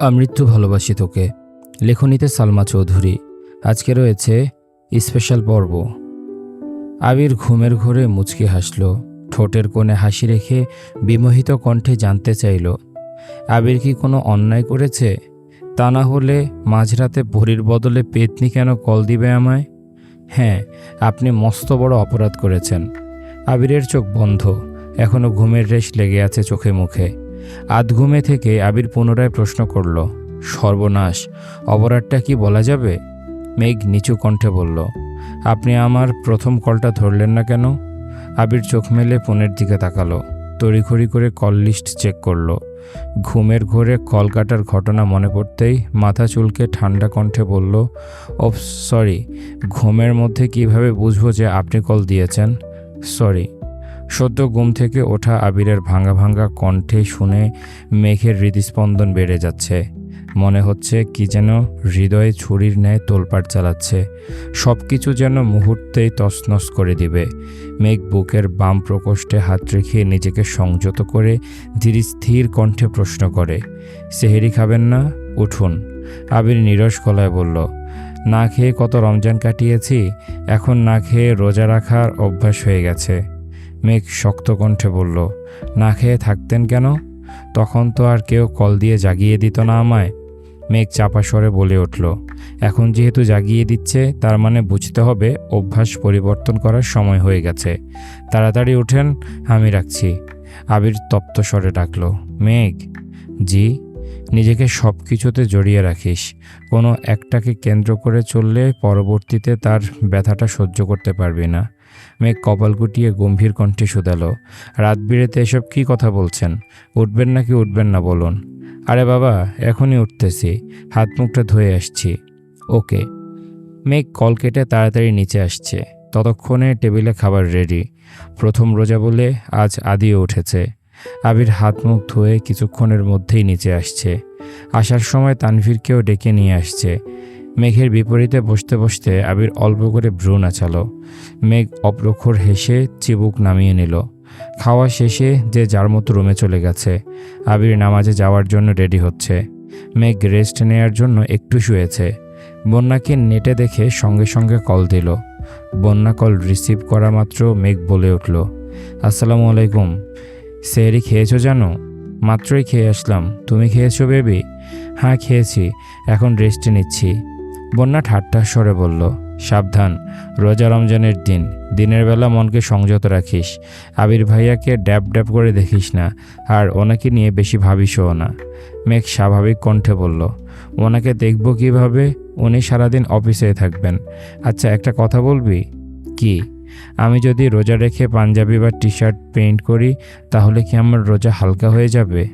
আমৃত্যু ভালোবাসি তোকে। লেখনীতে সালমা চৌধুরী। আজকে রয়েছে স্পেশাল পর্ব। আবির ঘুমের ঘোরে মুচকি হাসল। ঠোঁটের কোণে হাসি রেখে বিমোহিত কণ্ঠে জানতে চাইল, আবির কি কোনো অন্যায় করেছে? তা না হলে মাঝরাতে ভরির বদলে পেতনি কেন কল দিবে আমায়? হ্যাঁ আপনি মস্ত বড় অপরাধ করেছেন। আবিরের চোখ বন্ধ। এখনও ঘুমের রেশ লেগে আছে চোখে মুখে। আধ ঘুমে থেকে আবির পুনরায় প্রশ্ন করল, সর্বনাশ, অপরাধটা কি বলা যাবে? মেঘ নিচু কণ্ঠে বলল, আপনি আমার প্রথম কলটা ধরলেন না কেন? আবির চোখ মেলে ফোনের দিকে তাকালো, তড়িঘড়ি করে কল লিস্ট চেক করল। ঘুমের ঘোরে কল কাটার ঘটনা মনে পড়তেই মাথা চুলকে ঠান্ডা কণ্ঠে বলল ও সরি, ঘুমের মধ্যে কীভাবে বুঝব যে আপনি কল দিয়েছেন? সরি। সদ্য ঘুম থেকে ওঠা আবিরের ভাঙা ভাঙা কণ্ঠে শুনে মেঘের হৃদস্পন্দন বেড়ে যাচ্ছে। মনে হচ্ছে কি যেন হৃদয়ে ছুরির ন্যায় তোলপাট চালাচ্ছে। সব কিছু যেন মুহূর্তেই তছনছ করে দিবে। মেঘ বুকের বাম প্রকোষ্ঠে হাত রেখে নিজেকে সংযত করে ধীর স্থির কণ্ঠে প্রশ্ন করে, সেহেরি খাবেন না? উঠুন। আবির নিরস গলায় বলল, না খেয়ে কত রমজান কাটিয়েছি, এখন না খেয়ে রোজা রাখার অভ্যাস হয়ে গেছে। মেঘ শক্ত কণ্ঠে বলল, না খেয়ে থাকতেন কেন? তখন তো আর কেউ কল দিয়ে জাগিয়ে দিত না আমায়। মেঘ চাপা স্বরে বলে উঠল, এখন যেহেতু জাগিয়ে দিচ্ছে, তার মানে বুঝতে হবে অভ্যাস পরিবর্তন করার সময় হয়ে গেছে। তাড়াতাড়ি ওঠেন আমি রাখছি। আবির তপ্ত স্বরে ডাকলো, মেঘ! জি? নিজেকে সব কিছুতে জড়িয়ে রাখিস। কোনো একটাকে কেন্দ্র করে চললে পরবর্তীতে তার ব্যথাটা সহ্য করতে পারবি না। মেঘ কপাল গুটিয়ে গম্ভীর কণ্ঠে শুধালো। রাত বিরেতে এসব কী কথা বলছেন? উঠবেন নাকি উঠবেন না বলুন। আরে বাবা, এখনই উঠতেছি। হাত মুখটা ধুয়ে আসছি। ওকে। মেঘ কল কেটে তাড়াতাড়ি নিচে আসছে। ততক্ষণে টেবিলে খাবার রেডি। প্রথম রোজা বলে আজ আদিও উঠেছে। আবির হাত মুখ ধুয়ে কিছুক্ষণের মধ্যেই নিচে আসছে। আসার সময় তানভীরকেও ডেকে নিয়ে আসছে। মেঘের বিপরীতে বসতে বসতে আবির অল্প করে ভ্রু নাচালো। মেঘ অপ্রখর হেসে চিবুক নামিয়ে নিল। খাওয়া শেষে যে যার মতো রুমে চলে গেছে। আবির নামাজে যাওয়ার জন্য রেডি হচ্ছে। মেঘ রেস্ট নেয়ার জন্য একটু শুয়েছে। বন্যাকে নেটে দেখে সঙ্গে সঙ্গে কল দিল। বন্যা কল রিসিভ করা মাত্র মেঘ বলে উঠল। আসসালামু আলাইকুম। সেহরি খেয়েছো জানো? মাত্রই খেয়ে আসলাম। তুমি খেয়েছো, বেবি? হ্যাঁ খেয়েছি। এখন রেস্টে নিচ্ছি। বন্যা ঠাট্টা স্বরে বলল, সাবধান। রোজা রমজানের দিন। দিনের বেলা মনকে সংযত রাখিস। আবির ভাইয়াকে ড্যাব ড্যাব করে দেখিস না, আর ওনাকে নিয়ে বেশি ভাবিসও না। মেঘ স্বাভাবিক কণ্ঠে বলল, ওনাকে দেখব কীভাবে? উনি সারাদিন অফিসে থাকবেন। আচ্ছা একটা কথা বলবি? কি? আমি যদি রোজা রেখে পাঞ্জাবি বা টি শার্ট পেইন্ট করি, তাহলে কি আমার রোজা হালকা হয়ে যাবে?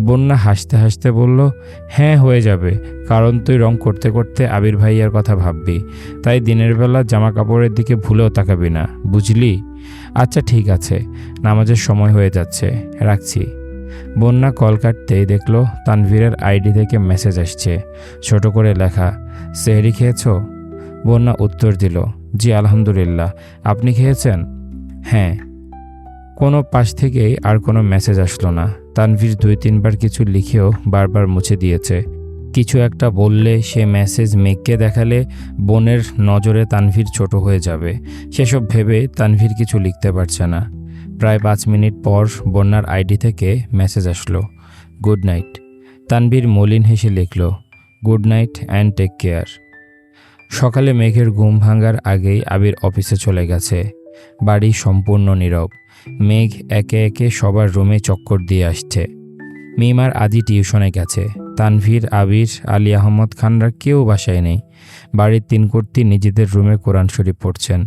বন্যা হাসতে হাসতে বলল হ্যাঁ হয়ে যাবে। কারণ তুই রং করতে করতে আবির ভাইয়ার কথা ভাববি। তাই দিনের বেলা জামা কাপড়ের দিকে ভুলেও তাকাবি না। বুঝলি? আচ্ছা ঠিক আছে। নামাজের সময় হয়ে যাচ্ছে। রাখছি। বন্যা কল কাটতেই দেখল তানভীরের আইডি থেকে মেসেজ আসছে। ছোট করে লেখা, সেহরি খেয়েছো? বন্যা উত্তর দিল জি, আলহামদুলিল্লাহ। আপনি খেয়েছেন? হ্যাঁ। কোনো পাশ থেকেই আর কোনো মেসেজ আসলো না। তানভীর দুই, তিনবার কিছু লিখেও বারবার মুছে দিয়েছে। কিছু একটা বললে সে মেসেজ মেঘকে দেখালে বোনের নজরে তানভীর ছোট হয়ে যাবে। সেসব ভেবে তানভীর কিছু লিখতে পারছে না। প্রায় পাঁচ মিনিট পর বন্যার আইডি থেকে মেসেজ আসলো। Good night. তানভীর মলিন হেসে লিখল, good night and take care. সকালে মেঘের ঘুম ভাঙার আগেই আবির অফিসে চলে গেছে। বাড়ি সম্পূর্ণ নীরব। মেঘ একে একে সবার রুমে চক্কর দিয়ে আসছে। মিমার আদি টিউশনে গেছে। তানভীর, আবির, আলী আহমদ খানরা কেউ বাসায় নেই। বাড়ির তিন কর্তী নিজেদের রুমে কোরআন শরীফ পড়ছেন।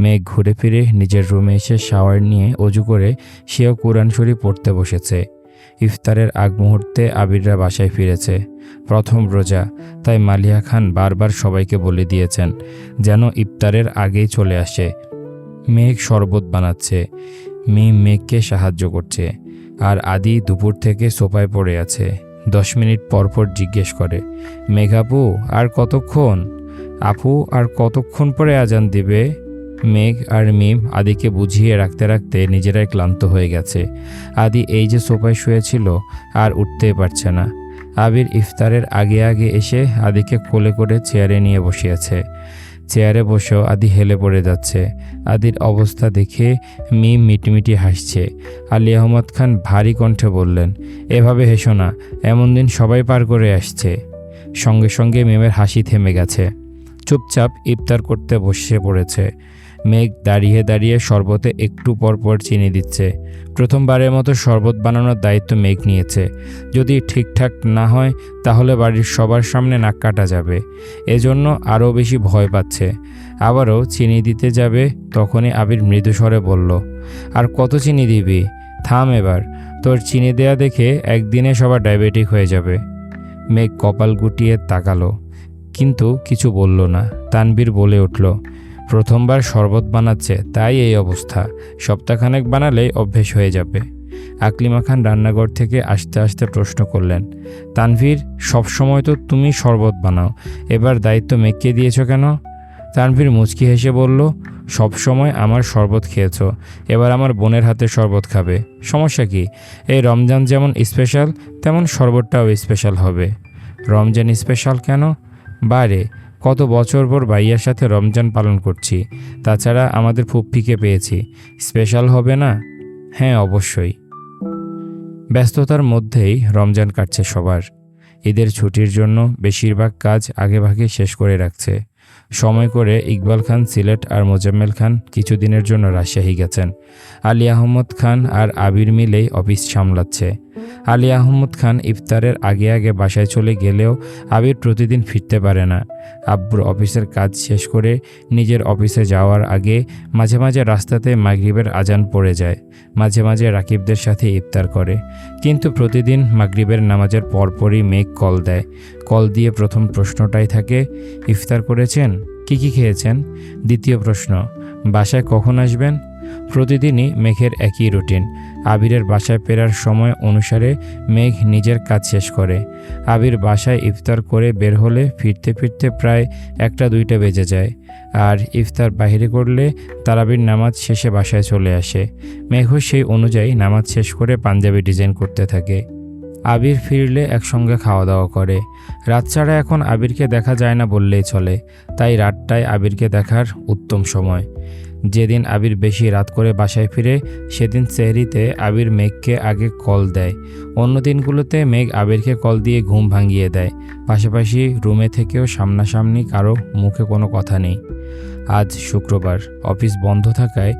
মেঘ ঘুরে ফিরে নিজের রুমে এসে শাওয়ার নিয়ে অজু করে সেও কোরআন শরীফ পড়তে বসেছে। ইফতারের আগ মুহূর্তে আবিররা বাসায় ফিরেছে। প্রথম রোজা, তাই মালিয়া খান বারবার সবাইকে বলে দিয়েছেন যেন ইফতারের আগেই চলে আসে। মেঘ শরবত বানাচ্ছে, মেয়ে মেঘকে সাহায্য করছে, আর আদি দুপুর থেকে সোফায় পড়ে আছে। দশ মিনিট পর পর জিজ্ঞেস করে মেঘাপু আর কতক্ষণ? আপু, আর কতক্ষণ পরে আজান দিবে? মেঘ আর মিম আদিকে বুঝিয়ে রাখতে রাখতে নিজেরাই ক্লান্ত হয়ে গেছে। আদি এই যে সোফায় শুয়েছিল আর উঠতেই পারছে না। আবির ইফতারের আগে আগে এসে আদিকে কোলে করে চেয়ারে নিয়ে বসিয়েছে। চেয়ারে বসেও আদি হেলে পড়ে যাচ্ছে। আদির অবস্থা দেখে মিম মিটমিটি হাসছে। আলী আহমদ খান ভারী কণ্ঠে বললেন, এভাবে হেসো না, এমন দিন সবাই পার করে আসছে। সঙ্গে সঙ্গে মিমের হাসি থেমে গেছে। চুপচাপ ইফতার করতে বসে পড়েছে। মেঘ দাঁড়িয়ে দাঁড়িয়ে শরবতে একটু পর পর চিনি দিচ্ছে। প্রথমবারের মতো শরবত বানানোর দায়িত্ব মেঘ নিয়েছে। যদি ঠিকঠাক না হয়, তাহলে বাড়ির সবার সামনে নাক কাটা যাবে। এজন্য আরও বেশি ভয় পাচ্ছে। আবারও চিনি দিতে যাবে, তখনই আবির মৃদুস্বরে বলল, আর কত চিনি দিবি? থাম এবার। তোর চিনি দেয়া দেখে একদিনে সবার ডায়াবেটিক হয়ে যাবে। মেঘ কপাল গুটিয়ে তাকালো, কিন্তু কিছু বলল না। তানবীর বলে উঠল প্রথমবার শরবত বানাচ্ছে, তাই এই অবস্থা। সপ্তাহখানেক বানালেই অভ্যেস হয়ে যাবে। আকলিমা খান রান্নাঘর থেকে আসতে আসতে প্রশ্ন করলেন, তানভীর, সবসময় তো তুমি শরবত বানাও, এবার দায়িত্ব মেঘকে দিয়েছ কেন? তানভীর মুচকি হেসে বলল, সবসময় আমার শরবত খেয়েছ, এবার আমার বোনের হাতে শরবত খাবে। সমস্যা কি? এই রমজান যেমন স্পেশাল, তেমন শরবতটাও স্পেশাল হবে। রমজান স্পেশাল কেন? বারে কত বছর পর ভাইয়ার সাথে রমজান পালন করছি। তাছাড়া আমাদের ফুপ্পিকে পেয়েছি। স্পেশাল হবে না? হ্যাঁ অবশ্যই। ব্যস্ততার মধ্যেই রমজান কাটছে সবার। ঈদের ছুটির জন্য বেশিরভাগ কাজ আগেভাগে শেষ করে রাখছে। সময় করে ইকবাল খান, সিলেট আর মোজাম্মেল খান কিছুদিনের জন্য রাজশাহী গেছেন। আলী আহমদ খান আর আবির মিলেই অফিস সামলাচ্ছে। আলী আহমদ খান ইফতারের আগে আগে বাসায় চলে গেলেও আবির প্রতিদিন ফিরতে পারে না। আব্বুর অফিসের কাজ শেষ করে নিজের অফিসে যাওয়ার আগে মাঝে মাঝে রাস্তাতে মাগরিবের আজান পড়ে যায়। মাঝে মাঝে রাকিবদের সাথে ইফতার করে। কিন্তু প্রতিদিন মাগরিবের নামাজের পরপরই মেঘ কল দেয়। কল দিয়ে প্রথম প্রশ্নটাই থাকে, ইফতার করেছেন? কি কি খেয়েছেন? দ্বিতীয় প্রশ্ন, বাসায় কখন আসবেন? প্রতিদিনই মেঘের একই রুটিন। আবিরের বাসায় ফেরার সময় অনুসারে মেঘ নিজের কাজ শেষ করে। আবির বাসায় ইফতার করে বের হলে ফিরতে ফিরতে প্রায় একটা দুইটা বেজে যায়। আর ইফতার বাহিরে করলে তারাবির নামাজ শেষে বাসায় চলে আসে। মেঘও সেই অনুযায়ী নামাজ শেষ করে পাঞ্জাবি ডিজাইন করতে থাকে। আবির ফিরলে একসঙ্গে খাওয়া দাওয়া করে। রাত ছাড়া এখন আবিরকে দেখা যায় না বললেই চলে। তাই রাতটাই আবিরকে দেখার উত্তম সময়। যেদিন আবির বেশি রাত করে বাসায় ফিরে, সেদিন সেহরিতে আবির মেঘকে আগে কল দেয়। অন্য দিনগুলোতে মেঘ আবিরকে কল দিয়ে ঘুম ভাঙিয়ে দেয়। পাশাপাশি রুমে থেকেও সামনাসামনি কারও মুখে কোনো কথা নেই। আজ শুক্রবার, অফিস বন্ধ থাকায়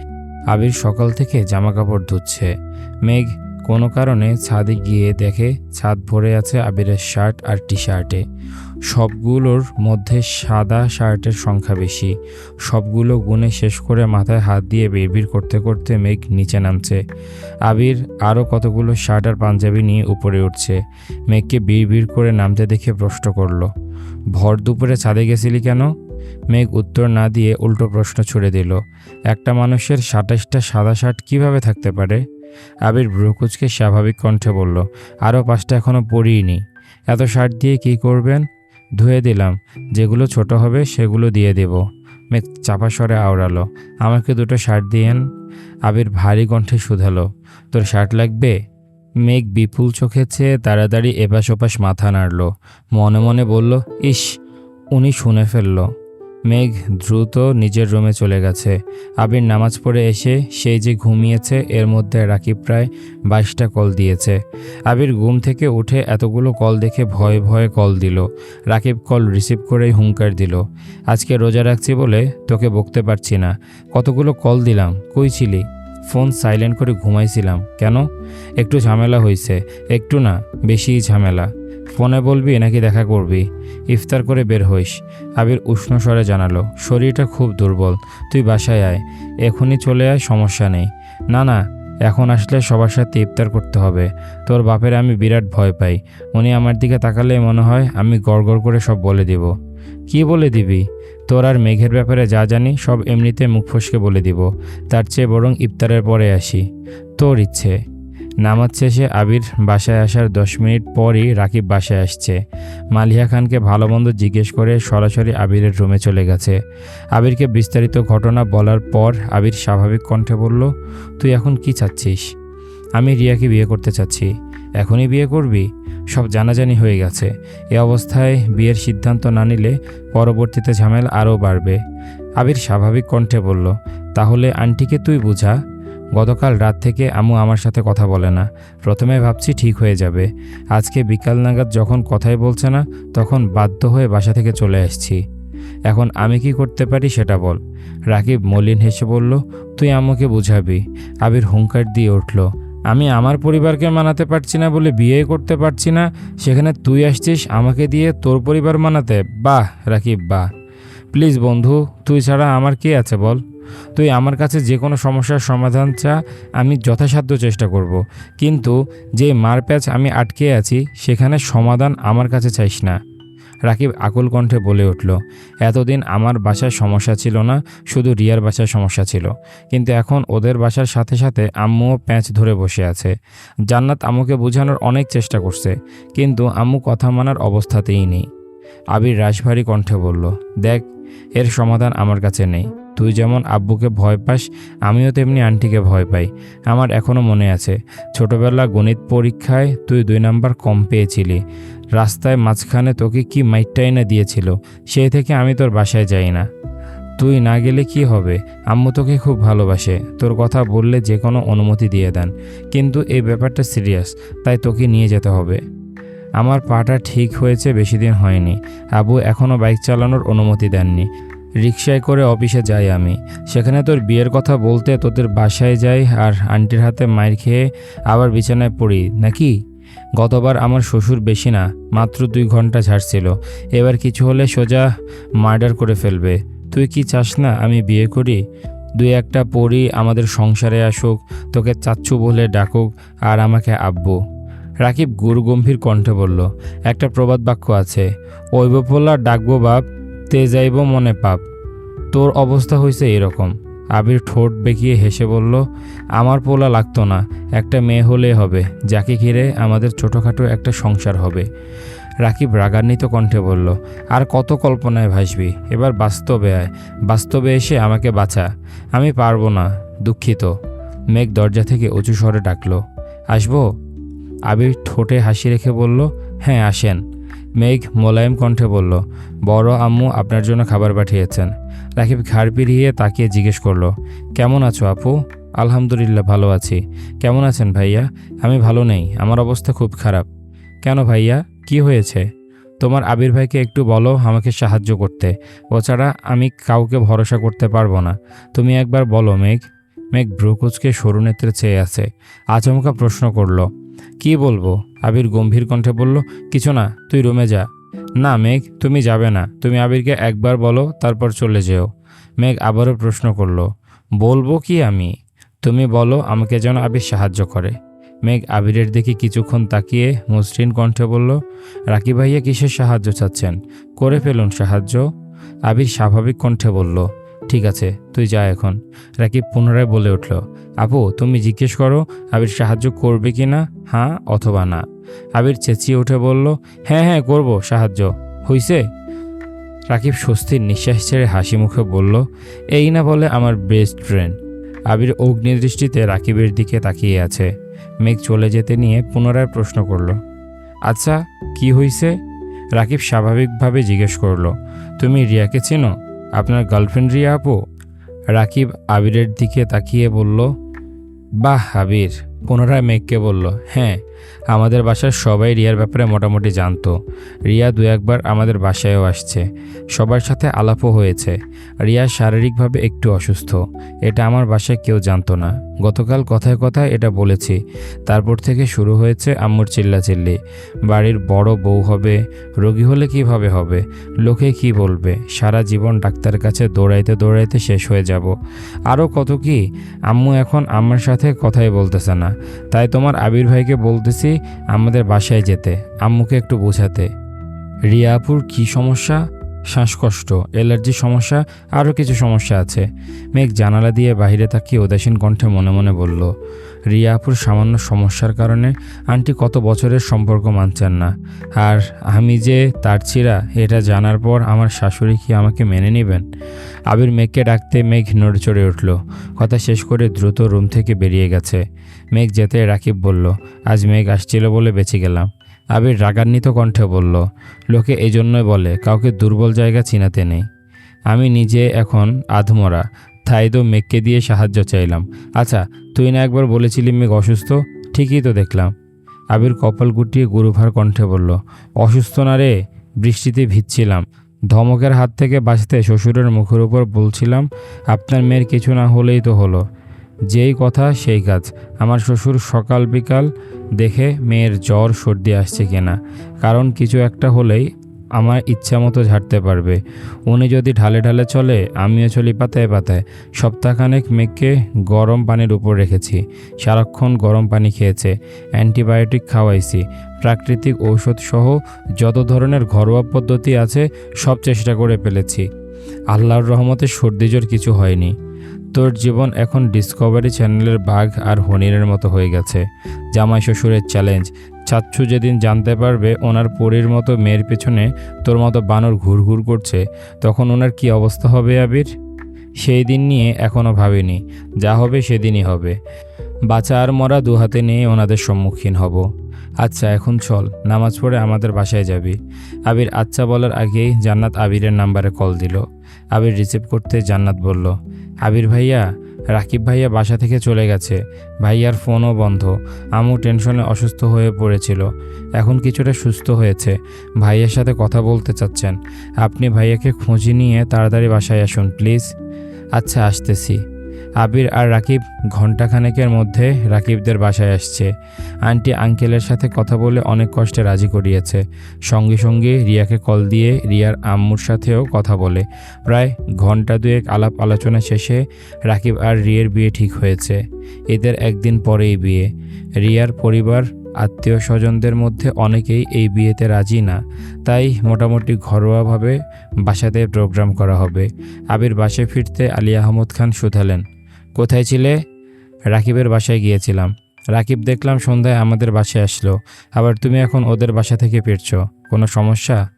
আবির সকাল থেকে জামাকাপড় ধুচ্ছে। মেঘ কোনো কারণে ছাদে গিয়ে দেখে ছাদ ভরে আছে আবিরের শার্ট আর টি শার্টে সবগুলোর মধ্যে সাদা শার্টের সংখ্যা বেশি। সবগুলো গুনে শেষ করে মাথায় হাত দিয়ে বিড়বিড় করতে করতে মেঘ নিচে নামছে। আবির আরও কতগুলো শার্ট আর পাঞ্জাবি নিয়ে উপরে উঠছে। মেঘকে বিড়বিড় করে নামতে দেখে প্রশ্ন করল, ভর দুপুরে ছাদে গেছিলি কেন? মেঘ উত্তর না দিয়ে উল্টো প্রশ্ন ছুড়ে দিল, একটা মানুষের সাতাশটা সাদা শার্ট কীভাবে থাকতে পারে? আবির ব্রুকুচকে স্বাভাবিক কণ্ঠে বলল, আরও পাঁচটা এখনও পরিইনি। এত শার্ট দিয়ে কি করবেন? ধুয়ে দিলাম। যেগুলো ছোট হবে সেগুলো দিয়ে দেব। মেঘ চাপা স্বরে আওড়ালো। আমাকে দুটো শার্ট দিয়েন। আবির ভারী কণ্ঠে শুধালো। তোর শার্ট লাগবে? মেঘ বিপুল চোখে চেয়ে তাড়াতাড়ি এপাশ ওপাশ মাথা নাড়ল। মনে মনে বলল, ইস, উনি শুনে ফেলল। মেঘ দ্রুত নিজের রুমে চলে গেছে। আবির নামাজ পড়ে এসে সেই যে ঘুমিয়েছে, এর মধ্যে রাকিব প্রায় বাইশটা কল দিয়েছে। আবির ঘুম থেকে উঠে এতগুলো কল দেখে ভয়ে ভয়ে কল দিল। রাকিব কল রিসিভ করেই হুঙ্কার দিল। আজকে রোজা রাখছি বলে তোকে বকতে পারছি না। কতগুলো কল দিলাম, কই ছিলি? ফোন সাইলেন্ট করে ঘুমাইছিলাম। কেন? একটু ঝামেলা হয়েছে একটু না, বেশিই ঝামেলা। ফোনে বলবি নাকি দেখা করবি? ইফতার করে বের হইস। আবির উষ্ণ স্বরে জানালো, শরীরটা খুব দুর্বল, তুই বাসায় আয়। এখনই চলে আয়, সমস্যা নেই। না না, এখন আসলে সবার সাথে ইফতার করতে হবে। তোর বাপের আমি বিরাট ভয় পাই। উনি আমার দিকে তাকালে মনে হয় আমি গড় করে সব বলে দিব। কি বলে দিবি? তোর আর মেঘের ব্যাপারে যা জানি সব এমনিতে মুখ ফসকে বলে দিব। তার চেয়ে বরং ইফতারের পরে আসি। তোর ইচ্ছে। নামাজ শেষে আবির বাসায় আসার দশ মিনিট পরই রাকিব বাসায় আসছে। মালিয়া খানকে ভালো মন্দ জিজ্ঞেস করে সরাসরি আবিরের রুমে চলে গেছে। আবিরকে বিস্তারিত ঘটনা বলার পর আবির স্বাভাবিক কণ্ঠে বলল, তুই এখন কি চাচ্ছিস? আমি রিয়াকে বিয়ে করতে চাচ্ছি। এখনই বিয়ে করবি? সব জানাজানি হয়ে গেছে। এ অবস্থায় বিয়ের সিদ্ধান্ত না নিলে পরবর্তীতে ঝামেলা আরও বাড়বে। আবির স্বাভাবিক কণ্ঠে বলল, তাহলে আন্টিকে তুই বুঝা। গতকাল রাত থেকে আম্মু আমার সাথে কথা বলে না। প্রথমে ভাবছি ঠিক হয়ে যাবে। আজকে বিকাল নাগাদ যখন কথাই বলছে না, তখন বাধ্য হয়ে বাসা থেকে চলে আসছি। এখন আমি কি করতে পারি সেটা বল। রাকিব মলিন হেসে বলল, তুই আম্মুকে বুঝাবি। আবির হুঙ্কার দিয়ে উঠল, আমি আমার পরিবারকে মানাতে পারছি না বলে বিয়ে করতে পারছি না। সেখানে তুই আসছিস আমাকে দিয়ে তোর পরিবার মানাতে? বাহ, রাকিব, বাহ। প্লিজ বন্ধু, তুই ছাড়া আমার কে আছে বল? তুই আমার কাছে যে কোনো সমস্যার সমাধান চা আমি যথাসাধ্য চেষ্টা করব। কিন্তু যে মারপ্যাচ আমি আটকে আছি, সেখানে সমাধান আমার কাছে চাইস না। রাকিব আকুল কণ্ঠে বলে উঠল, এতদিন আমার বাসায় সমস্যা ছিল না, শুধু রিয়ার বাসায় সমস্যা ছিল। কিন্তু এখন ওদের বাসার সাথে সাথে আম্মুও প্যাঁচ ধরে বসে আছে। জান্নাত আম্মুকে বোঝানোর অনেক চেষ্টা করছে, কিন্তু আম্মু কথা মানার অবস্থাতেই নেই। আবির রাশভারী কণ্ঠে বলল, দেখ, এর সমাধান আমার কাছে নেই। তুই যেমন আব্বুকে ভয় পাস, আমিও তেমনি আন্টিকে ভয় পাই। আমার এখনও মনে আছে, ছোটবেলা গণিত পরীক্ষায় তুই দুই নাম্বার কম পেয়েছিলি। রাস্তায় মাঝখানে তোকে কি মাইটটাই না দিয়েছিল সেই থেকে আমি তোর বাসায় যাই না। তুই না গেলে কি হবে? আম্মু তোকে খুব ভালোবাসে, তোর কথা বললে যে কোনো অনুমতি দিয়ে দেন। কিন্তু এই ব্যাপারটা সিরিয়াস, তাই তোকে নিয়ে যেতে হবে। আমার পাটা ঠিক হয়েছে, বেশি দিন হয়নি। আবু এখনও বাইক চালানোর অনুমতি দেননি। রিক্সায় করে অফিসে যাই আমি। সেখানে তোর বিয়ের কথা বলতে তোদের বাসায় যাই আর আন্টির হাতে মায়ের খেয়ে আবার বিছানায় পড়ি, নাকি? গতবার আমার শ্বশুর বেশি না, মাত্র দুই ঘণ্টা ঝাড়ছিল। এবার কিছু হলে সোজা মার্ডার করে ফেলবে। তুই কি চাস না আমি বিয়ে করি? দুই একটা পরি আমাদের সংসারে আসুক, তোকে চাচ্ছু বলে ডাকুক আর আমাকে আব্বু। রাকিব গুরু গম্ভীর কণ্ঠে বলল, একটা প্রবাদ বাক্য আছে ঐবপোলা ডাকবো বাপ তে যাইব মনে পাপ। তোর অবস্থা হয়েছে এরকম। আবির ঠোঁট বেঁকিয়ে হেসে বলল, আমার পোলা লাগতো না, একটা মেয়ে হলে হবে, যাকে ঘিরে আমাদের ছোটোখাটো একটা সংসার হবে। রাকিব রাগান্বিত কণ্ঠে বলল, আর কত কল্পনায় ভাসবি। এবার বাস্তবে আয়। বাস্তবে এসে আমাকে বাঁচা। আমি পারব না, দুঃখিত। মেঘ দরজা থেকে উঁচু স্বরে ডাকল, আসব? আবির ঠোঁটে হাসি রেখে বলল হ্যাঁ আসেন। মেঘ মোলায়েম কণ্ঠে বলল, বড় আম্মু আপনার জন্য খাবার পাঠিয়েছেন। রাকিব ঘাড় পিড়িয়ে তাকিয়ে জিজ্ঞেস করল, কেমন আছো আপু? আলহামদুলিল্লাহ, ভালো আছি। কেমন আছেন ভাইয়া? আমি ভালো নেই, আমার অবস্থা খুব খারাপ। কেন ভাইয়া? কি হয়েছে? তোমার আবির ভাইকে একটু বলো আমাকে সাহায্য করতে। ও ছাড়া আমি কাউকে ভরসা করতে পারব না। তুমি একবার বলো মেঘ। মেঘ ভ্রুকুচকে সরু নেত্রে চেয়ে আছে, আচমকা প্রশ্ন করল কি বলব? আবির গম্ভীর কণ্ঠে বলল, কিছু না, তুই রুমে যা। না, মেঘ, তুমি যাবে না। তুমি আবিরকে একবার বলো, তারপর চলে যেও। মেঘ আবারও প্রশ্ন করল, বলব কি আমি? তুমি বলো, আমাকে যেন আবির সাহায্য করে। মেঘ আবিরের দিকে কিছুক্ষণ তাকিয়ে মসৃণ কণ্ঠে বলল, রাকি ভাইয়া কিসের সাহায্য চাচ্ছেন? করে ফেলুন সাহায্য। আবির স্বাভাবিক কণ্ঠে বলল ঠিক আছে, তুই যা এখন। রাকিব পুনরায় বলে উঠল, আপু, তুমি জিজ্ঞেস করো, আবির সাহায্য করবে কি না? হ্যাঁ অথবা না? আবির চেঁচিয়ে উঠে বলল হ্যাঁ হ্যাঁ করব, সাহায্য। হইছে? রাকিব স্বস্তির নিঃশ্বাস ছেড়ে হাসি মুখে বলল, এই না বলে আমার বেস্ট ফ্রেন্ড আবির অগ্নিদৃষ্টিতে রাকিবের দিকে তাকিয়ে আছে। মেঘ চলে যেতে নিয়ে পুনরায় প্রশ্ন করল আচ্ছা কি হইছে? রাকিব স্বাভাবিকভাবে জিজ্ঞেস করল, তুমি রিয়াকে চেনো? আপনার গার্লফ্রেন্ড রিয়া আপু? রাকিব আবিরের দিকে তাকিয়ে বলল, বাহ আবির। পুনরায় মেঘকে বলল হ্যাঁ আমাদের বাসার সবাই রিয়ার ব্যাপারে মোটামুটি জানতো। রিয়া দু একবার আমাদের বাসায়ও আসছে। সবার সাথে আলাপও হয়েছে। রিয়া শারীরিকভাবে একটু অসুস্থ। এটা আমার বাসায় কেউ জানতো না। গতকাল কথায় কথায় এটা বলেছি। তারপর থেকে শুরু হয়েছে আম্মুর চিল্লাচিল্লি। বাড়ির বড় বউ হবে, রোগী হলে কীভাবে হবে? লোকে কি বলবে? সারা জীবন ডাক্তারের কাছে দৌড়াইতে দৌড়াইতে শেষ হয়ে যাব। আরও কত কি? আম্মু এখন আমার সাথে কথাই বলতেছে না। তাই তোমার আবির ভাইকে বলতেছি, আমাদের বাসায় যেতে, আম্মুকে একটু বোঝাতে। রিয়াপুর কি সমস্যা? শ্বাসকষ্ট অ্যালার্জির সমস্যা, আরও কিছু সমস্যা আছে। মেঘ জানালা দিয়ে বাইরে তাকিয়ে উদাসীন কণ্ঠে মনে মনে বলল রিয়াপুর সামান্য সমস্যার কারণে আন্টি কত বছরের সম্পর্ক মানছেন না। আর আমি যে তার ছিঁড়া এটা জানার পর আমার শাশুড়ি কি আমাকে মেনে নেবেন? আবির মেঘকে ডাকতে মেঘ নড়ে চড়ে উঠল। কথা শেষ করে দ্রুত রুম থেকে বেরিয়ে গেছে। মেঘ যেতে রাকিব বলল, আজ মেঘ আসছিল বলে বেঁচে গেলাম। আবির রাগান্বিত কণ্ঠে বলল, লোকে এই জন্যই বলে, কাউকে দুর্বল জায়গা চিনাতে নেই। আমি নিজে এখন আধমরা, তাই তো মেঘকে দিয়ে সাহায্য চাইলাম। আচ্ছা তুই না একবার বলেছিলি মেঘ অসুস্থ? ঠিকই তো দেখলাম। আবির কপাল গুটিয়ে গুরুভার কণ্ঠে বলল, অসুস্থ না রে, বৃষ্টিতে ভিজছিলাম। ধমকের হাত থেকে বাঁচতে শ্বশুরের মুখের উপর বলছিলাম, আপনার মেয়ের কিছু না হলেই তো হলো। যেই কথা সেই কাজ। আমার শ্বশুর সকাল বিকাল দেখে মেয়ের জ্বর সর্দি আসছে কিনা। কারণ কিছু একটা হলেই আমার ইচ্ছা মতো ঝাড়তে পারবে। উনি যদি ঢালে ঢালে চলে, আমিও চলি পাতায় পাতায়। সপ্তাহখানেক মেঘকে গরম পানির উপর রেখেছি। সারাক্ষণ গরম পানি খেয়েছে। অ্যান্টিবায়োটিক খাওয়াইছি। প্রাকৃতিক ঔষধ সহ যত ধরনের ঘরোয়া পদ্ধতি আছে, সব চেষ্টা করে ফেলেছি। আল্লাহর রহমতে সর্দি জ্বর কিছু হয়নি। তোর জীবন এখন ডিসকভারি চ্যানেলের বাঘ আর হনিরের মতো হয়ে গেছে। জামাই শ্বশুরের চ্যালেঞ্জ চাচ্ছু যেদিন জানতে পারবে ওনার পরীর মতো মেয়ের পেছনে তোর মতো বানর ঘুরঘুর করছে, তখন ওনার কি অবস্থা হবে আবির? সেই দিন নিয়ে এখনও ভাবিনি। যা হবে সেদিনই হবে। বাঁচা আর মরা দু হাতে নিয়ে ওনাদের সম্মুখীন হব। আচ্ছা এখন চল, নামাজ পড়ে আমাদের বাসায় যাবি। আবির আচ্ছা বলার আগেই জান্নাত আবিরের নাম্বারে কল দিল। আবির রিসিভ করতে জান্নাত বলল আবির ভাইয়া, রাকিব ভাইয়া বাসা থেকে চলে গেছে। ভাইয়ার ফোনও বন্ধ। আমু টেনশনে অসুস্থ হয়ে পড়েছিল। এখন কিছুটা সুস্থ হয়েছে। ভাইয়ের সাথে কথা বলতে চাচ্ছেন। আপনি ভাইয়াকে খুঁজে নিয়ে তাড়াতাড়ি বাসায় আসুন, প্লিজ। আচ্ছা আসতেছি। আবির আর রাকিব ঘণ্টাখানেকের মধ্যে রাকিবদের বাসায় আসছে। আন্টি আঙ্কেলের সাথে কথা বলে অনেক কষ্টে রাজি করিয়েছে। সঙ্গে সঙ্গে রিয়াকে কল দিয়ে রিয়ার আম্মুর সাথেও কথা বলে। প্রায় ঘণ্টা দুয়েক আলাপ আলোচনা শেষে রাকিব আর রিয়ের বিয়ে ঠিক হয়েছে। এদের একদিন পরেই বিয়ে। রিয়ার পরিবার আত্মীয় স্বজনদের মধ্যে অনেকেই এই বিয়েতে রাজি না। তাই মোটামুটি ঘরোয়াভাবে বাসাতে প্রোগ্রাম করা হবে। আবির বাসে ফিরতে আলী আহমদ খান শুধালেন। কোথায় ছিলে? রাকিবের বাসায় গিয়েছিলাম। রাকিব দেখলাম সন্ধ্যায় আমাদের বাসায় আসলো। আবার তুমি এখন ওদের বাসা থেকে ফিরছ। কোনো সমস্যা?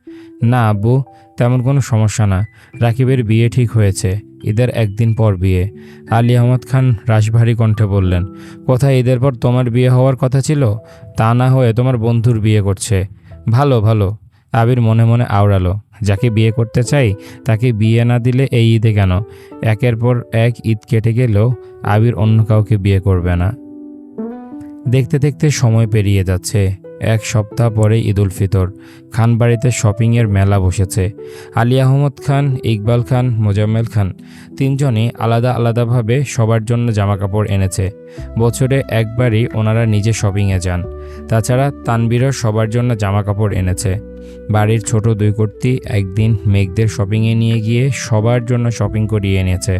না, আব্বু, তেমন কোনো সমস্যা না। রাকিবের বিয়ে ঠিক হয়েছে। ঈদের একদিন পর বিয়ে। আলী আহমদ খান রাশভারী কণ্ঠে বললেন, কোথায় ঈদের পর তোমার বিয়ে হওয়ার কথা ছিল? তা না হয়ে তোমার বন্ধুর বিয়ে করছে। ভালো ভালো। আবির মনে মনে আওড়ালো, যাকে বিয়ে করতে চাই, তাকে বিয়ে না দিলে এই ঈদে কেন? একের পর এক ঈদ কেটে গেলেও আবির অন্য কাউকে বিয়ে করবে না। দেখতে দেখতে সময় পেরিয়ে যাচ্ছে। এক সপ্তাহ পরে ঈদুল ফিতর। খানবাড়িতে শপিংয়ের মেলা বসেছে। আলী আহমদ খান, ইকবাল খান, মোজাম্মেল খান তিনজনই আলাদা আলাদাভাবে সবার জন্য জামাকাপড় এনেছে। বছরে একবারই ওনারা নিজে শপিংয়ে যান। তাছাড়া তানবীরও সবার জন্য জামাকাপড় এনেছে। বাড়ির ছোট দুই কর্তী একদিন মেঘদের শপিংয়ে নিয়ে গিয়ে সবার জন্য শপিং করিয়ে এনেছে।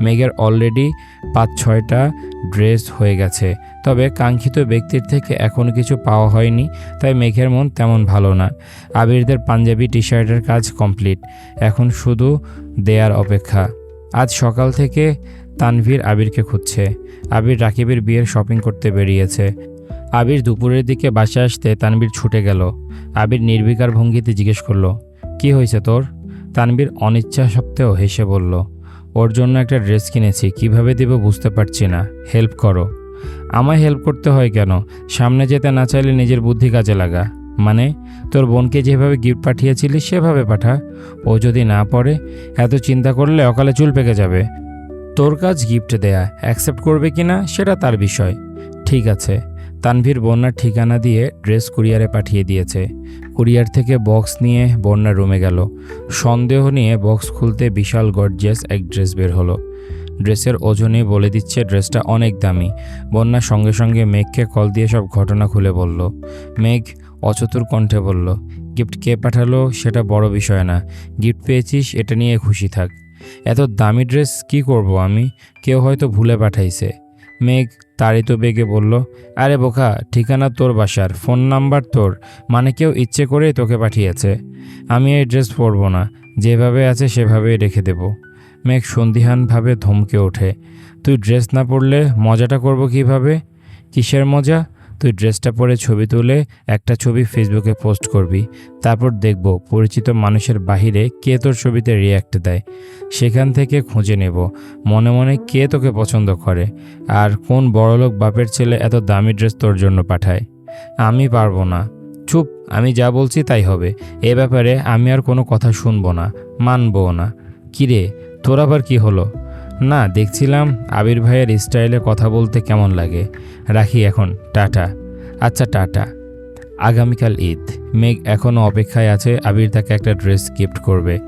মেঘের অলরেডি পাঁচ ছয়টা ড্রেস হয়ে গেছে। তবে কাঙ্ক্ষিত ব্যক্তির থেকে এখনও কিছু পাওয়া হয়নি, তাই মেঘের মন তেমন ভালো না। আবিরদের পাঞ্জাবি টি শার্টের কাজ কমপ্লিট। এখন শুধু দেয়ার অপেক্ষা। আজ সকাল থেকে তানভীর আবিরকে খুঁজছে। আবির রাকিবের বিয়ের শপিং করতে বেরিয়েছে। আবির দুপুরের দিকে বাসে আসতে তানবীর ছুটে গেল। আবির নির্বিকার ভঙ্গিতে জিজ্ঞেস করল, কি হয়েছে তোর? তানবীর অনিচ্ছা সত্ত্বেও হেসে বলল, ওর জন্য একটা ড্রেস কিনেছি, কীভাবে দেবো বুঝতে পারছি না। হেল্প করো। আমায় হেল্প করতে হয় কেন? সামনে যেতে না চাইলে নিজের বুদ্ধি কাজে লাগা। মানে তোর বোনকে যেভাবে গিফট পাঠিয়েছিলি সেভাবে পাঠা। ও যদি না পড়ে, এত চিন্তা করলে অকালে চুল পেকে যাবে। তোর কাজ গিফট দেয়া। অ্যাকসেপ্ট করবে কি না, সেটা তার বিষয়। ঠিক আছে। তানভীর বন্যার ঠিকানা দিয়ে ড্রেস কুরিয়ারে পাঠিয়ে দিয়েছে। কুরিয়ার থেকে বক্স নিয়ে বন্যার রুমে গেল। সন্দেহ নিয়ে বক্স খুলতে বিশাল গর্জিয়াস এক ড্রেস বের হলো। ড্রেসের ওজনে বলে দিচ্ছে ড্রেসটা অনেক দামি। বন্যা সঙ্গে সঙ্গে মেঘকে কল দিয়ে সব ঘটনা খুলে বলল। মেঘ অচতুর কণ্ঠে বলল, গিফট কে পাঠালো সেটা বড় বিষয় না। গিফট পেয়েছিস, এটা নিয়ে খুশি থাক। এত দামি ড্রেস কি করব আমি? কেউ হয়তো ভুলে পাঠাইছে। মেঘ তাড়িত বেগে বলল, আরে বোকা, ঠিকানা তোর বাসার, ফোন নাম্বার তোর মানে কেউ ইচ্ছে করেই তোকে পাঠিয়েছে। আমি এই ড্রেস পরবো না, যেভাবে আছে সেভাবেই রেখে দেব। মেঘ সন্দিহানভাবে ধমকে ওঠে। তুই ড্রেস না পরলে মজাটা করব কীভাবে? কিসের মজা? তুই ড্রেসটা পরে ছবি তুলে একটা ছবি ফেসবুকে পোস্ট করবি। তারপর দেখব পরিচিত মানুষের বাহিরে কে তোর ছবিতে রিয়্যাক্ট দেয়। সেখান থেকে খুঁজে নেব। মনে মনে কে তোকে পছন্দ করে? আর কোন বড়লোক বাপের ছেলে এত দামি ড্রেস তোর জন্য পাঠায়? আমি পারব না। চুপ, আমি যা বলছি তাই হবে। এ ব্যাপারে আমি আর কোনো কথা শুনব না। মানবও না। কিরে তোর আবার কি হলো? না, দেখছিলাম আবির ভাইয়ের স্টাইলে কথা বলতে কেমন লাগে। রাখি এখন, টাটা। আচ্ছা টাটা। আগামীকাল ঈদ। মেঘ এখনও অপেক্ষায় আছে, আবির তাকে একটা ড্রেস গিফট করবে।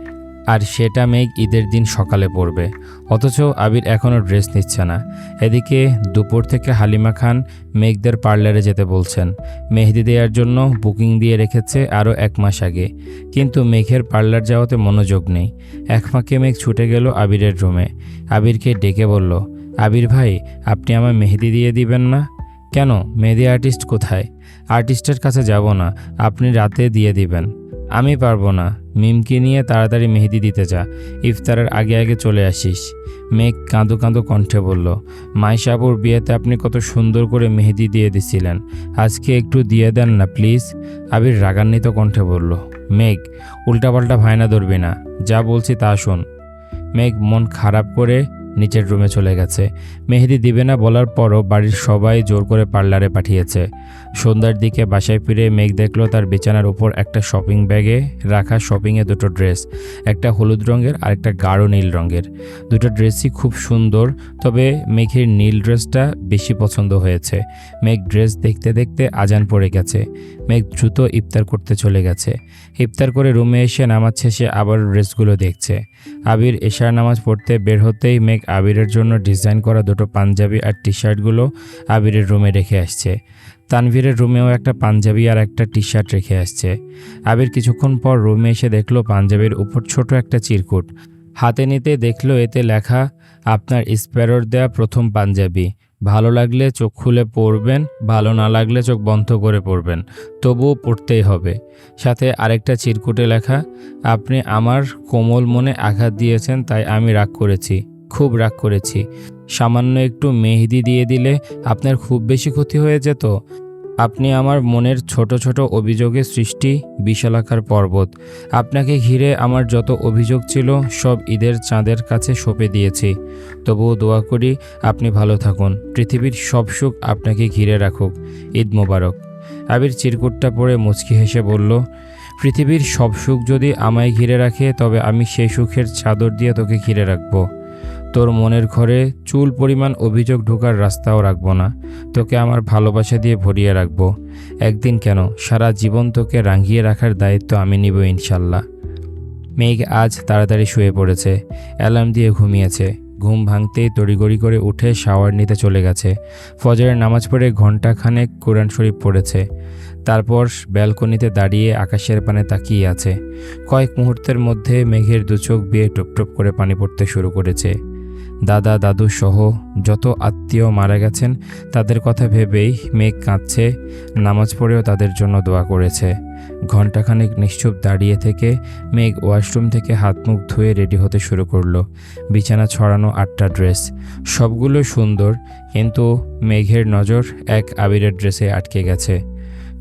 আর সেটা মেঘ ঈদের দিন সকালে পড়বে অথচ আবির এখনও ড্রেস নিচ্ছে না। এদিকে দুপুর থেকে হালিমা খান মেঘদের পার্লারে যেতে বলছেন। মেহেদি দেওয়ার জন্য বুকিং দিয়ে রেখেছে আরও এক মাস আগে। কিন্তু মেঘের পার্লার যাওয়াতে মনোযোগ নেই। এক ফাঁকে মেঘ ছুটে গেল আবিরের রুমে। আবিরকে ডেকে বলল, আবির ভাই, আপনি আমার মেহেদি দিয়ে দিবেন না? কেন? মেহেদি আর্টিস্ট কোথায়? আর্টিস্টের কাছে যাব না। আপনি রাতে দিয়ে দিবেন। আমি পারব না। মিমকে নিয়ে তাড়াতাড়ি মেহেদি দিতে যা। ইফতারের আগে আগে চলে আসিস। মেঘ কাঁদো কাঁদো কণ্ঠে বলল মাইশাপুর বিয়েতে আপনি কত সুন্দর করে মেহেদি দিয়ে দিছিলেন। আজকে একটু দিয়ে দেন না, প্লিজ? আবির রাগান্বিত কণ্ঠে বলল, মেঘ, উল্টাপাল্টা ভায়না ধরবি না। যা বলছি তা শোন। মেঘ মন খারাপ করে নিচের রুমে চলে গেছে। মেহেদি দিবে না বলার পরও বাড়ির সবাই জোর করে পার্লারে পাঠিয়েছে। সন্ধ্যার দিকে বাসায় ফিরে মেঘ দেখল তার বিছানার উপর একটা শপিং ব্যাগে রাখা শপিংয়ে দুটো ড্রেস, একটা হলুদ রঙের আর একটা গাঢ় নীল রঙের। দুটো ড্রেসই খুব সুন্দর, তবে মেঘের নীল ড্রেসটা বেশি পছন্দ হয়েছে। মেঘ ড্রেস দেখতে দেখতে আজান পড়ে গেছে। মেঘ দ্রুত ইফতার করতে চলে গেছে। ইফতার করে রুমে এসে নামাজ শেষে আবার ড্রেসগুলো দেখছে। আবির এশার নামাজ পড়তে বের হতেই মেঘ আবিরের জন্য ডিজাইন করা দুটো পাঞ্জাবি আর টি শার্টগুলো আবিরের রুমে রেখে আসছে। তানভীরের রুমেও একটা পাঞ্জাবি আর একটা টি শার্ট রেখে আসছে। আবির কিছুক্ষণ পর রুমে এসে দেখল পাঞ্জাবির উপর ছোট একটা চিরকুট। হাতে নিতে দেখল এতে লেখা, আপনার স্প্যারোর দেয়া প্রথম পাঞ্জাবি। ভালো লাগলে চোখ খুলে পড়বেন, ভালো না লাগলে চোখ বন্ধ করে পড়বেন। তবুও পড়তেই হবে। সাথে আরেকটা চিরকুটে লেখা, আপনি আমার কোমল মনে আঘাত দিয়েছেন, তাই আমি রাগ করেছি, খুব রাগ করেছি। সামান্য একটু মেহেদি দিয়ে দিলে আপনার খুব বেশি ক্ষতি হয়ে যেত। আপনি আমার মনের ছোট ছোট অভিযোগের সৃষ্টি, বিশালাকার পর্বত। আপনাকে ঘিরে আমার যত অভিযোগ ছিল, সব ঈদের চাঁদের কাছে সঁপে দিয়েছি। তবুও দোয়া করি আপনি ভালো থাকুন। পৃথিবীর সব সুখ আপনাকে ঘিরে রাখুক। ঈদ মোবারক। আবির চিরকুটটা পরে মুচকি হেসে বলল, পৃথিবীর সব সুখ যদি আমায় ঘিরে রাখে, তবে আমি সেই সুখের চাদর দিয়ে তোকে ঘিরে রাখব। তোর মনের ঘরে চুল পরিমাণ অভিযোগ ঢোকার রাস্তাও রাখব না, তোকে আমার ভালোবাসা দিয়ে ভরিয়ে রাখব। একদিন কেন? সারা জীবন তোকে রাঙিয়ে রাখার দায়িত্ব আমি নিব ইনশাল্লাহ। মেঘ আজ তাড়াতাড়ি শুয়ে পড়েছে, অ্যালার্ম দিয়ে ঘুমিয়েছে। ঘুম ভাঙতেই তড়িগড়ি করে উঠে শাওয়ার নিতে চলে গেছে। ফজরের নামাজ পড়ে ঘণ্টাখানেক কোরআন শরীফ পড়েছে। তারপর ব্যালকনিতে দাঁড়িয়ে আকাশের পানে তাকিয়ে আছে। কয়েক মুহূর্তের মধ্যে মেঘের দু চোখ বিয়ে টুপটুপ করে পানি পড়তে শুরু করেছে। দাদা, দাদু সহ যত আত্মীয় মারা গেছেন, তাদের কথা ভেবেই মেঘ কাঁদছে, নামাজ পড়েও তাদের জন্য দোয়া করেছে। ঘণ্টাখানেক নিশ্চুপ দাঁড়িয়ে থেকে মেঘ ওয়াশরুম থেকে হাত মুখ ধুয়ে রেডি হতে শুরু করল। বিছানা ছড়ানো আটটা ড্রেস, সবগুলো সুন্দর, কিন্তু মেঘের নজর এক আবিরের ড্রেসে আটকে গেছে।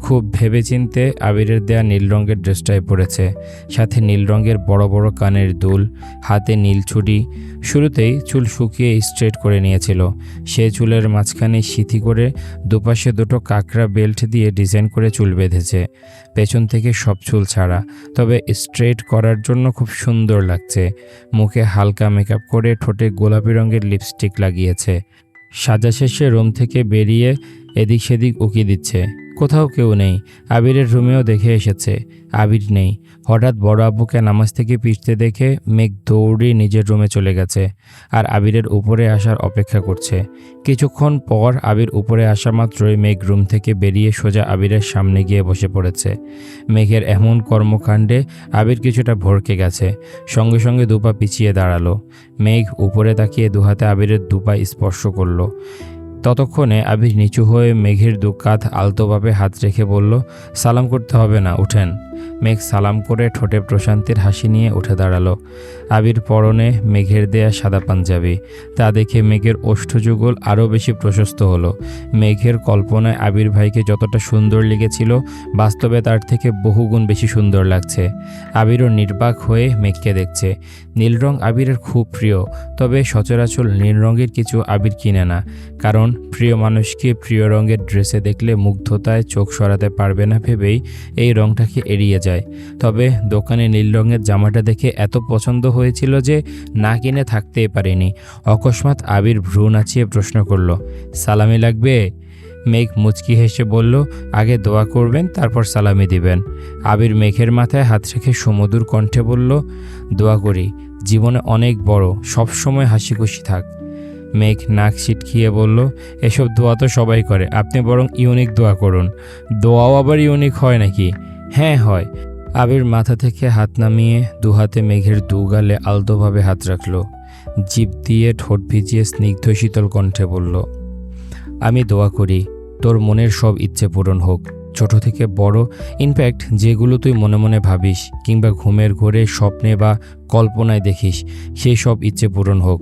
খুব ভেবেচিন্তে আবিরের দেয়া নীল রঙের ড্রেসটায় পরেছে। সাথে নীল রঙের বড় বড় কানের দুল, হাতে নীল ছুটি শুরুতেই চুল শুকিয়ে স্ট্রেট করে নিয়েছিল। সে চুলের মাঝখানে সিথি করে দুপাশে দুটো কাঁকড়া বেল্ট দিয়ে ডিজাইন করে চুল বেঁধেছে। পেছন থেকে সব চুল ছাড়া, তবে স্ট্রেট করার জন্য খুব সুন্দর লাগছে। মুখে হালকা মেকআপ করে ঠোঁটে গোলাপি রঙের লিপস্টিক লাগিয়েছে। সাজা শেষে রুম থেকে বেরিয়ে এদিক সেদিক উকি দিচ্ছে। কোথাও কেউ নেই। আবিরের রুমেও দেখে এসেছে, আবির নেই। হঠাৎ বড় আব্বুকে নামাজ থেকে পিছতে দেখে মেঘ দৌড়ে নিজের রুমে চলে গেছে আর আবিরের উপরে আসার অপেক্ষা করছে। কিছুক্ষণ পর আবির উপরে আসা মাত্রই মেঘ রুম থেকে বেরিয়ে সোজা আবিরের সামনে গিয়ে বসে পড়েছে। মেঘের এমন কর্মকাণ্ডে আবির কিছুটা ভরকে গেছে, সঙ্গে সঙ্গে দুপা পিছিয়ে দাঁড়াল। মেঘ উপরে তাকিয়ে দুহাতে আবিরের দুপা স্পর্শ করল। ততক্ষণে আবির নিচু হয়ে মেঘের দু কাঁধ আলতোভাবে হাত রেখে বলল, সালাম করতে হবে না, উঠেন। মেঘ সালাম করে ঠোঁটে প্রশান্তির হাসি নিয়ে উঠে দাঁড়াল। আবির পরনে মেঘের দেয়া সাদা পাঞ্জাবি, তা দেখে মেঘের ওষ্ঠযুগল আরও বেশি প্রশস্ত হলো। মেঘের কল্পনায় আবির ভাইকে যতটা সুন্দর লেগেছিল, বাস্তবে তার থেকে বহুগুণ বেশি সুন্দর লাগছে। আবিরও নির্বাক হয়ে মেঘকে দেখছে। নীল রং আবিরের খুব প্রিয়, তবে সচরাচর নীল রঙের কিছু আবির কিনে না, কারণ প্রিয় মানুষকে প্রিয় রঙের ড্রেসে দেখলে মুগ্ধতায় চোখ সরাতে পারবে না ভেবেই এই রংটাকে এড়িয়ে যায়। তবে দোকানে নীল রঙের জামাটা দেখে এত পছন্দ হয়েছিল যে না কিনে থাকতেই পারেনি। অকস্মাৎ আবির ভ্রু নাচিয়ে প্রশ্ন করল, সালামি লাগবে? মেঘ মুচকি হেসে বলল, আগে দোয়া করবেন, তারপর সালামি দিবেন। আবির মেঘের মাথায় হাত রেখে সুমধুর কণ্ঠে বলল, দোয়া করি, জীবনে অনেক বড় সব সময় হাসি খুশি থাক। মেঘ নাক ছিটকিয়ে বলল, এসব দোয়া তো সবাই করে, আপনি বরং ইউনিক দোয়া করুন। দোয়াও আবার ইউনিক হয় নাকি? হ্যাঁ হয়। আবির মাথা থেকে হাত নামিয়ে দুহাতে মেঘের দু গালে আলতোভাবে হাত রাখল। জিভ দিয়ে ঠোঁট ভিজিয়ে স্নিগ্ধ শীতল কণ্ঠে বলল, আমি দোয়া করি, তোর মনের সব ইচ্ছে পূরণ হোক। ছোট থেকে বড়, ইনফ্যাক্ট যেগুলো তুই মনে মনে ভাবিস কিংবা ঘুমের ঘোরে স্বপ্নে বা কল্পনায় দেখিস, সেই সব ইচ্ছে পূরণ হোক।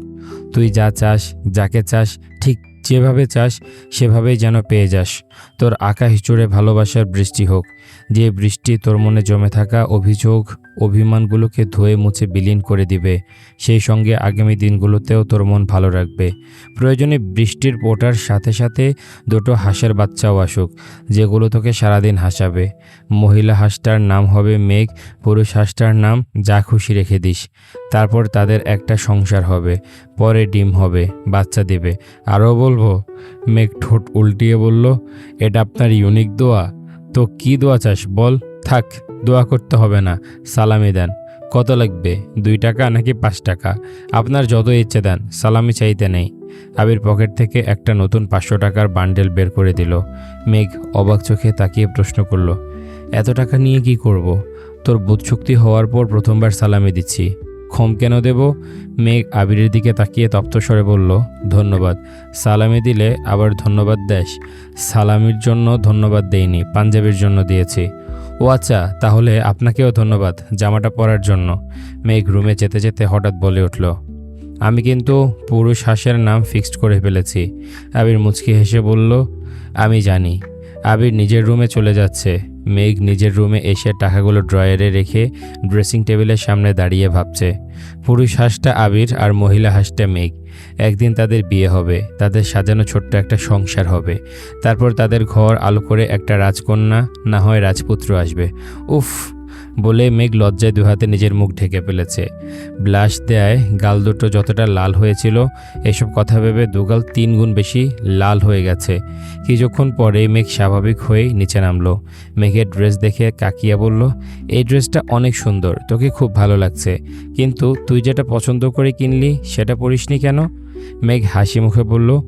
তুই যা চাস, যাকে চাস, ঠিক যেভাবে চাস, সেভাবেই যেন পেয়ে যাস। তোর আকাশ জুড়ে ভালোবাসার বৃষ্টি হোক। যে বৃষ্টি তোর মনে জমে থাকা অভিযোগ অভিমানগুলোকে ধুয়ে মুছে বিলীন করে দিবে। সেই সঙ্গে আগামী দিনগুলোতেও তোর মন ভালো রাখবে। প্রয়োজনে বৃষ্টির পোটার সাথে সাথে দুটো হাঁসের বাচ্চাও আসুক, যেগুলো তোকে সারাদিন হাসাবে। মহিলা হাঁসটার নাম হবে মেঘ, পুরুষ হাঁসটার নাম যা খুশি রেখে দিস। তারপর তাদের একটা সংসার হবে, পরে ডিম হবে, বাচ্চা দেবে। আরও বলব, মেঘ ঠোঁট উল্টিয়ে বলল, এটা আপনার ইউনিক দোয়া? তো কি দোয়া চাস বল? থাক। দোয়া করতে হবে না। সালামি দেন। কত লাগবে? দুই টাকা নাকি পাঁচ টাকা? আপনার যত ইচ্ছে দেন, সালামি চাইতে নেই। আবির পকেট থেকে একটা নতুন পাঁচশো টাকার বান্ডেল বের করে দিল। মেঘ অবাক চোখে তাকিয়ে প্রশ্ন করল, এত টাকা নিয়ে কি করব। তোর বুধশক্তি হওয়ার পর প্রথমবার সালামি দিচ্ছি। ক্ষম কেন দেব? মেঘ আবিরের দিকে তাকিয়ে তপ্তস্বরে বলল, ধন্যবাদ। সালামি দিলে আবার ধন্যবাদ দেশ। সালামির জন্য ধন্যবাদ দেইনি, পাঞ্জাবের জন্য দিয়েছি। ও আচ্ছা তাহলে আপনাকেও ধন্যবাদ জামাটা পরার জন্য। মেঘ রুমে যেতে যেতে হঠাৎ বলে উঠল, আমি কিন্তু পুরুষ হাঁসের নাম ফিক্সড করে ফেলেছি। আবির মুচকি হেসে বলল, আমি জানি, আবির নিজের রুমে চলে যাচ্ছে। মেঘ নিজের রুমে এসে টাকাগুলো ড্রয়ারে রেখে ড্রেসিং টেবিলের সামনে দাঁড়িয়ে ভাবছে। পুরুষ হাঁসটা আবির আর মহিলা হাঁসটা মেঘ। একদিন তাদের বিয়ে হবে, তাদের সাজানো ছোট্ট একটা সংসার হবে। তারপর তাদের ঘর আলো করে একটা রাজকন্যা, না হয় রাজপুত্র আসবে। উফ! বলে মেঘ লজ্জায় দুহাতে নিজের মুখ ঢেকে ফেলেছে। ব্লাশ দেয় গাল দুটো যতটা লাল হয়েছিল, এসব কথা ভেবে দুগাল তিন গুণ বেশি লাল হয়ে গেছে। কিছুক্ষণ পরে মেঘ স্বাভাবিক হয়েই নিচে নামলো। মেঘের ড্রেস দেখে কাকিয়া বলল, এই ড্রেসটা অনেক সুন্দর, তোকে খুব ভালো লাগছে। কিন্তু তুই যেটা পছন্দ করে কিনলি, সেটা পরিসনি কেন? মেঘ হাসি মুখে বলল,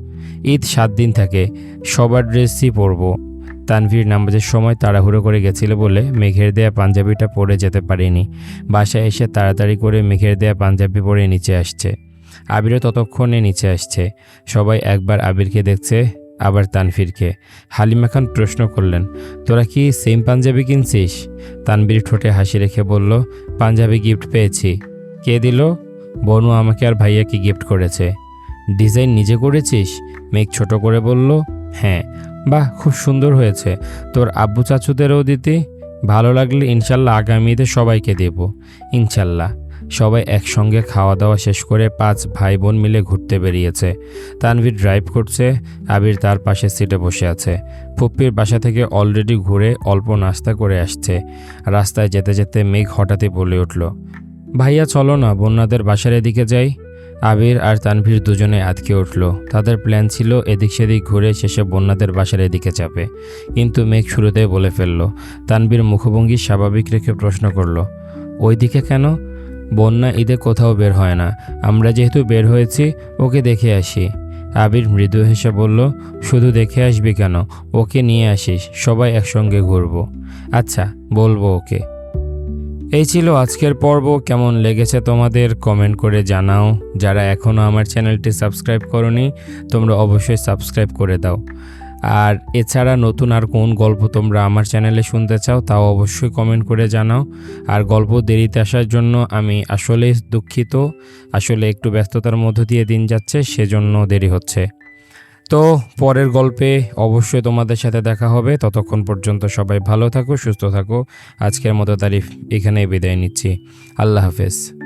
ঈদ সাত দিন থাকে, সবার ড্রেসই পরবো। তানভীর নামাজের সময় তাড়াহুড়ো করে গেছিল বলে মেঘের দেয়া পাঞ্জাবিটা পরে যেতে পারেনি। বাসায় এসে তাড়াতাড়ি করে মেঘের দেয়া পাঞ্জাবি পরে নিচে আসছে। আবিরও ততক্ষণে নিচে আসছে। সবাই একবার আবিরকে দেখছে, আবার তানভীরকে। হালিমা খান প্রশ্ন করলেন, তোরা কি সেম পাঞ্জাবি কিনছিস? তানভীর ঠোঁটে হাসি রেখে বলল, পাঞ্জাবি গিফট পেয়েছি। কে দিল? বনু আমাকে আর ভাইয়াকে গিফট করেছে। ডিজাইন নিজে করেছিস? মেঘ ছোট করে বলল হ্যাঁ। বাহ, খুব সুন্দর হয়েছে। তোর আব্বু চাচুদেরও দিতি? ভালো লাগলে ইনশাল্লাহ আগামীতে সবাইকে দেব। ইনশাল্লাহ। সবাই একসঙ্গে খাওয়া দাওয়া শেষ করে পাঁচ ভাই বোন মিলে ঘুরতে বেরিয়েছে। তানভীর ড্রাইভ করছে, আবির তার পাশে সিটে বসে আছে। ফুপ্পির বাসা থেকে অলরেডি ঘুরে অল্প নাস্তা করে আসছে। রাস্তায় যেতে যেতে মেঘ হঠাৎই বলে উঠল, ভাইয়া, চলো না, বন্যাদের বাসার এদিকে যাই। আবির আর তানভীর দুজনে আটকে উঠল। তাদের প্ল্যান ছিল এদিক সেদিক ঘুরে শেষে বন্যাদের বাসার এদিকে চাপে। কিন্তু মেঘ শুরুতেই বলে ফেলল, তানভীর মুখভঙ্গি স্বাভাবিক রেখে প্রশ্ন করল, ওইদিকে কেন? বন্যা ঈদে কোথাও বের হয় না। আমরা যেহেতু বের হয়েছি, ওকে দেখে আসি। আবির মৃদু হেসে বলল, শুধু দেখে আসবি কেন? ওকে নিয়ে আসিস, সবাই একসঙ্গে ঘুরবো। আচ্ছা বলব ওকে। এই ছিল আজকের পর্ব। কেমন লেগেছে তোমাদের কমেন্ট করে জানাও। যারা এখনও আমার চ্যানেলটি সাবস্ক্রাইব করনি, তোমরা অবশ্যই সাবস্ক্রাইব করে দাও। আর এছাড়া নতুন আর কোন গল্প তোমরা আমার চ্যানেলে শুনতে চাও, তাও অবশ্যই কমেন্ট করে জানাও। আর গল্প দেরিতে আসার জন্য আমি আসলে দুঃখিত। আসলে একটু ব্যস্ততার মধ্য দিয়ে দিন যাচ্ছে, সেজন্য দেরি হচ্ছে। তো পরের গল্পে অবশ্যই তোমাদের সাথে দেখা হবে। ততক্ষণ পর্যন্ত সবাই ভালো থাকো, সুস্থ থাকো। আজকের মতো তারিফ এখানেই বিদায় নিচ্ছি। আল্লাহ হাফেজ।